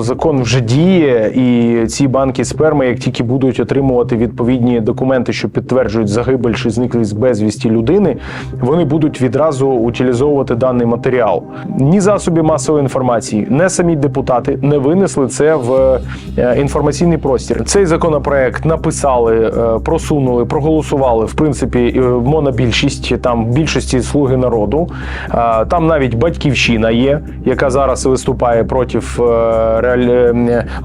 Закон вже діє, і ці банки сперми, як тільки будуть отримувати відповідні документи, що підтверджують загибель чи зниклість безвісті людини, вони будуть відразу утилізовувати даний матеріал. Ні засоби масової інформації, не самі депутати не винесли це в е, інформаційний простір. Цей законопроект написали, е, просунули, проголосували в принципі е, монобільшість там більшості слуги народу. Там навіть батьківщина є, яка зараз виступає проти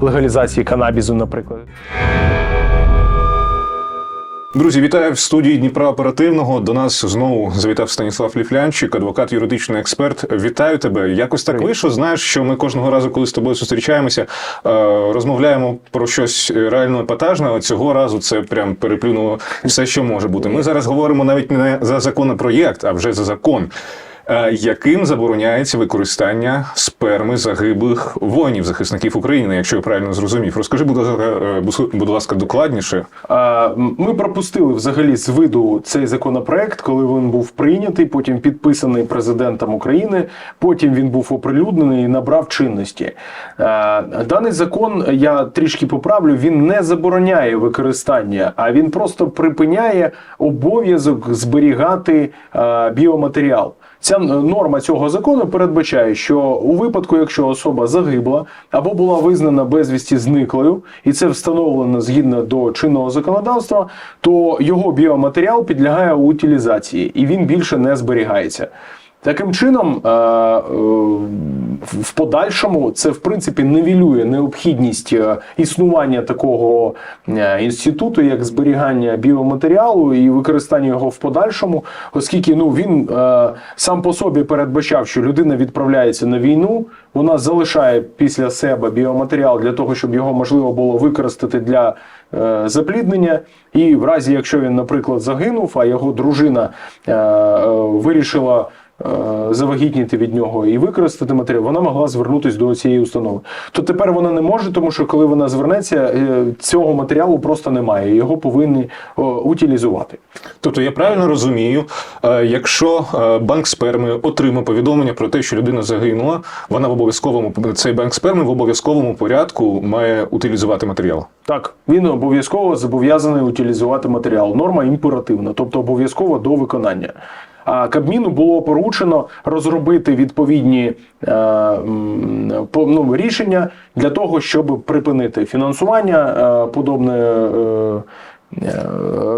легалізації канабізу, наприклад. Друзі, вітаю в студії Дніпра оперативного. До нас знову завітав Станіслав Ліфлянчик, адвокат, юридичний експерт. Вітаю тебе. Якось так вийшло. Знаєш, що ми кожного разу, коли з тобою зустрічаємося, е, розмовляємо про щось реально епатажне. а Цього разу це прям переплюнуло все, що може бути. Ми зараз говоримо навіть не за законопроєкт, а вже за закон. Е, Яким забороняється використання сперми загиблих воїнів, захисників України, якщо я правильно зрозумів, розкажи, будь ласка, е, будь ласка, докладніше. Ми пропустили взагалі з виду цей законопроект, коли він був прийнятий, потім підписаний президентом України. Потім він був оприлюднений і набрав чинності. Даний закон я трішки поправлю. Він не забороняє використання, а він просто припиняє обов'язок зберігати біоматеріал. Ця норма цього закону передбачає, що у випадку, якщо особа загибла або була визнана безвісті зниклою, і це встановлено згідно до чинного законодавства, то його біоматеріал підлягає утилізації і він більше не зберігається. Таким чином, е, е, в подальшому це в принципі нивелює необхідність е, існування такого інституту, як зберігання біоматеріалу і використання його в подальшому, оскільки ну він сам по собі передбачав, що людина відправляється на війну, вона залишає після себе біоматеріал для того, щоб його можливо було використати для запліднення. І в разі, якщо він, наприклад, загинув, а його дружина вирішила завагітніти від нього і використати матеріал, вона могла звернутися до цієї установи. То тепер вона не може, тому що коли вона звернеться, е, цього матеріалу просто немає. Його повинні утилізувати. Тобто я правильно розумію, е, якщо е, банк сперми отримав повідомлення про те, що людина загинула, вона в обов'язковому цей банк сперми в обов'язковому порядку має утилізувати матеріал. Так, він обов'язково зобов'язаний утилізувати матеріал. Норма імперативна, тобто обов'язково до виконання. А Кабміну було поручено розробити відповідні е, ну, рішення для того, щоб припинити фінансування е, подобне. Е,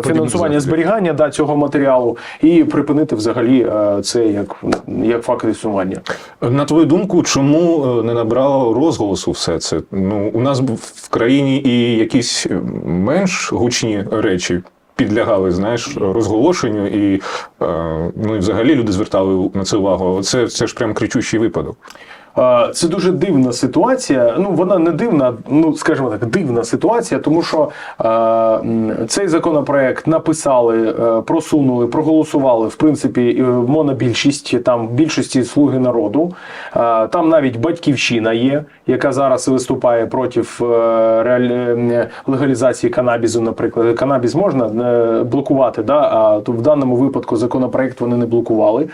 Фінансування зберігання да, цього матеріалу і припинити взагалі це як, як факт існування. На твою думку, чому не набрало розголосу все це? Ну, у нас в країні і якісь менш гучні речі. Підлягали, знаєш, розголошенню, і е, ну і взагалі люди звертали на це увагу. Це, це ж прям кричущий випадок. Це дуже дивна ситуація. Ну вона не дивна, ну скажімо так, дивна ситуація, тому що е, цей законопроект написали, е, просунули, проголосували в принципі монобільшість там більшості слуги народу. Е, там навіть батьківщина є, яка зараз виступає проти е, е, легалізації канабізу. Наприклад, канабіс можна е, блокувати, да а то в даному випадку законопроект вони не блокували.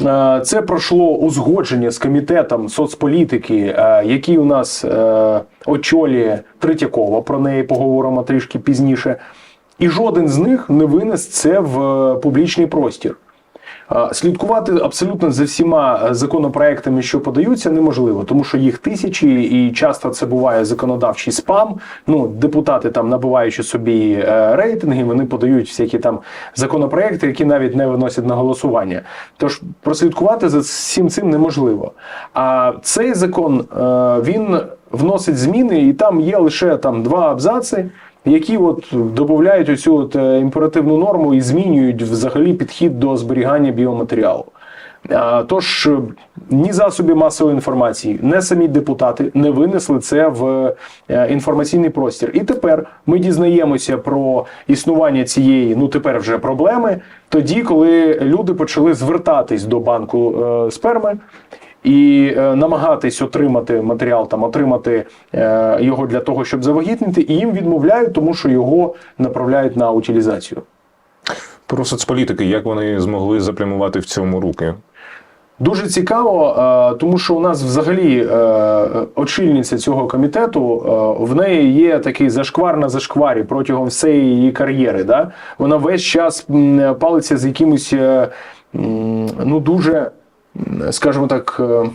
Е, Це пройшло узгодження з комітетом соцполітики, е, який у нас е, очолює Третьякова. Про неї поговоримо трішки пізніше. І жоден з них не винес це в публічний простір. Слідкувати абсолютно за всіма е, законопроектами, що подаються, неможливо, тому що їх тисячі, і часто це буває законодавчий спам. Ну, депутати там набуваючи собі е, рейтинги, вони подають всякі там законопроекти, які навіть не виносять на голосування. Тож прослідкувати за всім цим неможливо. А цей закон е, він вносить зміни, і там є лише там два абзаци які от додають оцю от е, імперативну норму і змінюють взагалі підхід до зберігання біоматеріалу. Тож е, ні засоби масової інформації, не самі депутати не винесли це в е, інформаційний простір. І тепер ми дізнаємося про існування цієї, ну тепер вже проблеми, тоді, коли люди почали звертатись до банку сперми і е, намагатись отримати матеріал, там отримати е, його для того, щоб завагітнити, і їм відмовляють, тому що його направляють на утилізацію. Про соцполітики, як вони змогли заплямувати в цьому руки? Дуже цікаво, е, тому що у нас взагалі очільниця цього комітету, в неї є такий зашквар на зашкварі протягом всієї її кар'єри. Да? Вона весь час палиться з якимось ну дуже, скажімо так, е,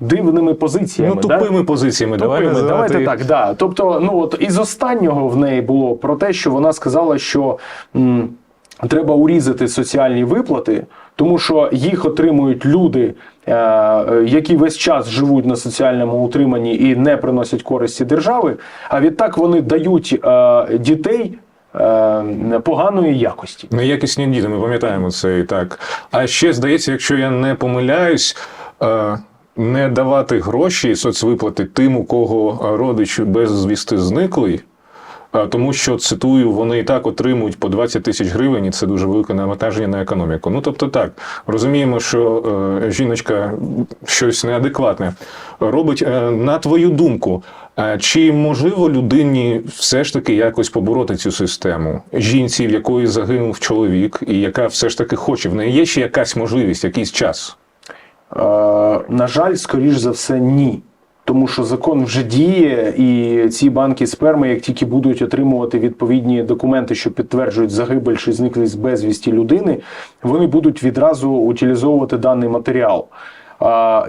дивними позиціями. Ну, да? тупими позиціями. Давай Тупими, називати давайте їх. так, да. Тобто, ну от із останнього в неї було про те, що вона сказала, що м, треба урізати соціальні виплати, тому що їх отримують люди, е, які весь час живуть на соціальному утриманні і не приносять користі держави. А відтак вони дають е, дітей поганої якості. Неякісні діти, ми пам'ятаємо це і так. А ще здається, якщо я не помиляюсь, е, не давати гроші соцвиплати тим, у кого е, родич безвісти зниклий. Е, Тому що цитую, вони і так отримують по 20 тисяч гривень, і це дуже велике навантаження на економіку. Ну тобто, так розуміємо, що е, жіночка щось неадекватне робить. Е, на твою думку, е, чи можливо людині все ж таки якось побороти цю систему? Жінці, в якої загинув чоловік, і яка все ж таки хоче, в неї є ще якась можливість, якийсь час? Е, на жаль, скоріш за все, ні. Тому що закон вже діє, і ці банки сперми, як тільки будуть отримувати відповідні документи, що підтверджують загибель чи зниклість безвісті людини, вони будуть відразу утилізовувати даний матеріал.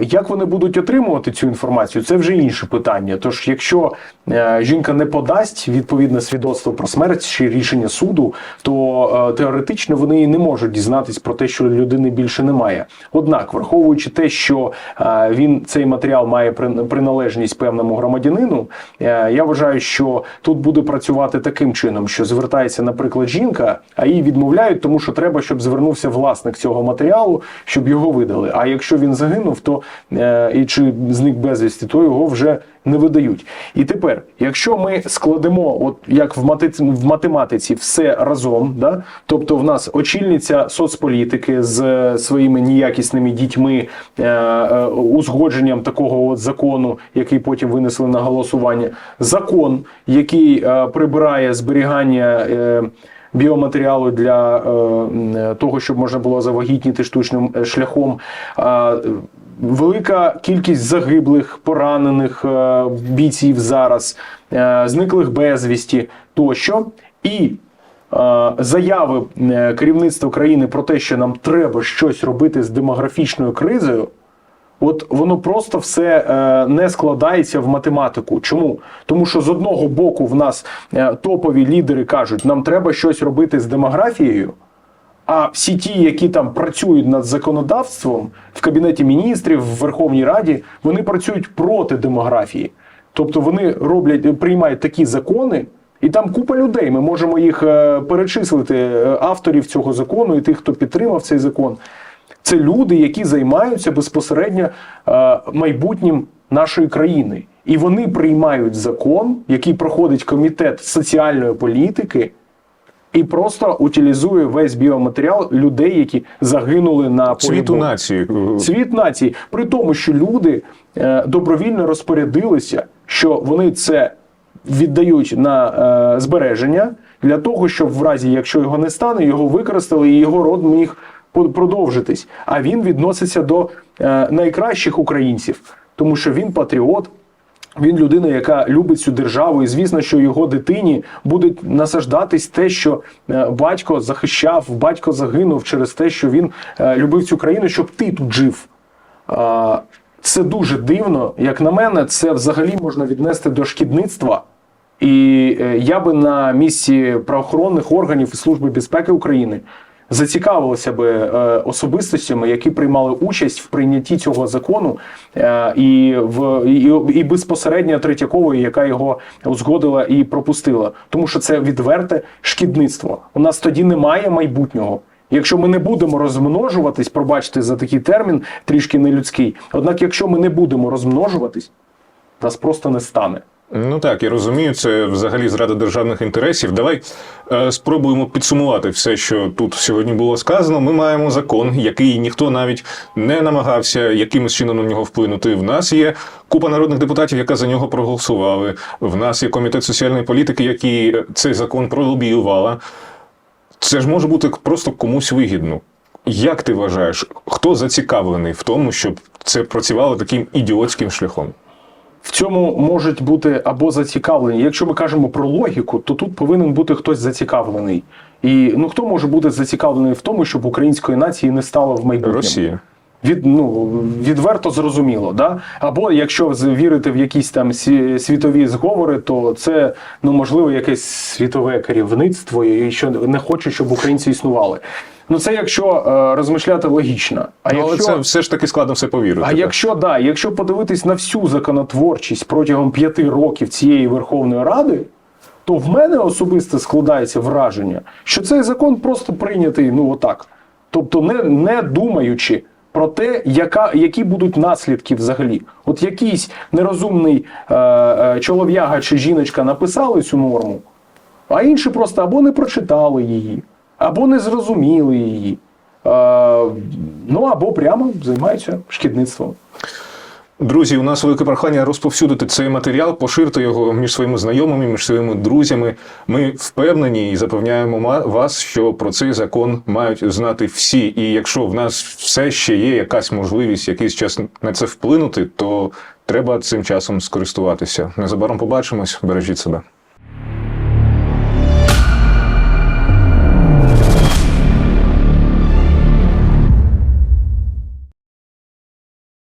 Як вони будуть отримувати цю інформацію, це вже інше питання. Тож, якщо е, жінка не подасть відповідне свідоцтво про смерть чи рішення суду, то е, теоретично вони не можуть дізнатись про те, що людини більше немає. Однак, враховуючи те, що е, він цей матеріал має при- приналежність певному громадянину, я вважаю, що тут буде працювати таким чином, що звертається, наприклад, жінка, а їй відмовляють, тому що треба, щоб звернувся власник цього матеріалу, щоб його видали. А якщо він загинув, то е, і чи зник безвісті, то його вже не видають. І тепер, якщо ми складемо, от як в мати- в математиці, все разом, да? тобто в нас очільниця соцполітики з е, своїми неякісними дітьми, е, узгодженням такого от закону, який потім винесли на голосування, закон, який прибирає зберігання. Е, Біоматеріалу для е, того, щоб можна було завагітніти штучним е, шляхом. Е, велика кількість загиблих, поранених е, бійців зараз, е, зниклих безвісті тощо. І е, заяви е, керівництва країни про те, що нам треба щось робити з демографічною кризою. От воно просто все е, не складається в математику. Чому? Тому що з одного боку в нас е, топові лідери кажуть, нам треба щось робити з демографією. А всі ті, які там працюють над законодавством в кабінеті міністрів, в Верховній Раді, вони працюють проти демографії. Тобто вони роблять, приймають такі закони, і там купа людей. Ми можемо їх е, перечислити, е, авторів цього закону і тих, хто підтримав цей закон. Це люди, які займаються безпосередньо е, майбутнім нашої країни. І вони приймають закон, який проходить комітет соціальної політики, і просто утилізує весь біоматеріал людей, які загинули на полі Світу бою. нації. Світ нації, при тому, що люди е, добровільно розпорядилися, що вони це віддають на е, збереження для того, щоб в разі, якщо його не стане, його використали і його род міг продовжитись. А він відноситься до е, найкращих українців, тому що він патріот. Він людина, яка любить цю державу, і звісно, що його дитині буде насаждатись те, що е, батько захищав, батько загинув через те, що він е, любив цю країну, щоб ти тут жив. Це дуже дивно. Як на мене, це взагалі можна віднести до шкідництва. І я би на місці правоохоронних органів і Служби безпеки України зацікавилися би е, особистостями, які приймали участь в прийнятті цього закону, е, і в і, і безпосередньо Третьякової, яка його узгодила і пропустила, тому що це відверте шкідництво. У нас тоді немає майбутнього. Якщо ми не будемо розмножуватись, пробачте за такий термін, трішки нелюдський. Однак, якщо ми не будемо розмножуватись, нас просто не стане. Ну так, я розумію, це взагалі зрада державних інтересів. Давай е, спробуємо підсумувати все, що тут сьогодні було сказано. Ми маємо закон, який ніхто навіть не намагався якимось чином на нього вплинути. В нас є купа народних депутатів, яка за нього проголосували. В нас є комітет соціальної політики, який цей закон пролобіювала. Це ж може бути просто комусь вигідно. Як ти вважаєш, хто зацікавлений в тому, щоб це працювало таким ідіотським шляхом? В цьому можуть бути або зацікавлені. Якщо ми кажемо про логіку, то тут повинен бути хтось зацікавлений. І ну хто може бути зацікавлений в тому, щоб української нації не стало в майбутньому? Росія. Від, ну, відверто зрозуміло, да? Або якщо вірити в якісь там світові зговори, то це ну можливо якесь світове керівництво, і що не хоче, щоб українці існували. Ну це якщо е, розмишляти логічно. А Ну, але це все ж таки складно все повірити. А так? якщо да, якщо подивитись на всю законотворчість протягом п'яти років цієї Верховної Ради, то в мене особисто складається враження, що цей закон просто прийнятий ну отак. Тобто, не, не думаючи про те, яка, які будуть наслідки взагалі. От якийсь нерозумний е, е, чолов'яга чи жіночка написали цю норму, а інші просто або не прочитали її, або не зрозуміли її. Ну або прямо займаються шкідництвом. Друзі, у нас велике прохання розповсюдити цей матеріал, поширити його між своїми знайомими, між своїми друзями. Ми впевнені і запевняємо вас, що про цей закон мають знати всі. І якщо в нас все ще є якась можливість якийсь час на це вплинути, то треба цим часом скористуватися. Незабаром побачимось. Бережіть себе.